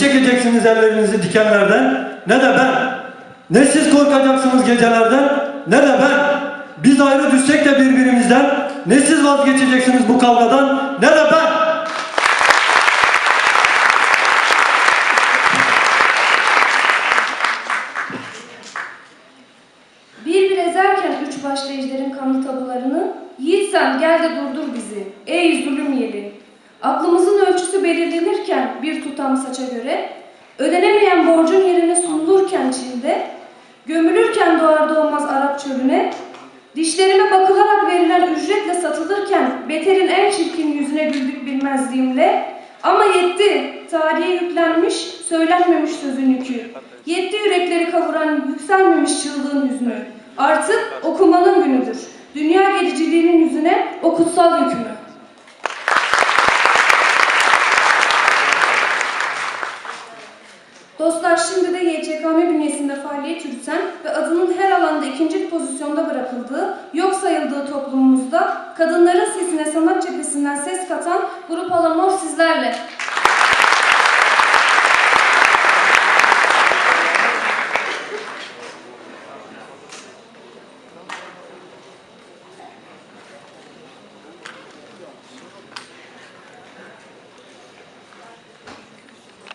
çekeceksiniz ellerinizi dikenlerden ne de ben. Ne siz korkacaksınız gecelerden ne de ben. Biz ayrı düşsek de birbirimizden ne siz vazgeçeceksiniz bu kavgadan ne de ben. Bir bir üç başlı kanlı tabularını, Yiğit sen gel de durdur bizi, ey zulüm yeri. Aklımızın ölçüsü belirlenirken bir tutam saça göre, ödenemeyen borcun yerine sunulurken Çin'de, gömülürken doğar doğmaz Arap çölüne, dişlerime bakılarak verilen ücretle satılırken beterin en çirkin yüzüne güldük bilmezliğimle, ama yetti, tarihe yüklenmiş, söylenmemiş sözün yükü. Yetti yürekleri kavuran, yükselmemiş çığlığın yüzünü. Artık okumanın günüdür. Dünya gericiliğinin yüzüne o kutsal hükmü. Dostlar şimdi de YÇKM bünyesinde faaliyet yürüten ve adının her alanda ikinci pozisyonda bırakıldığı, yok sayıldığı toplumumuzda kadınların sesine sanat cephesinden ses katan Grup Alamor sizlerle.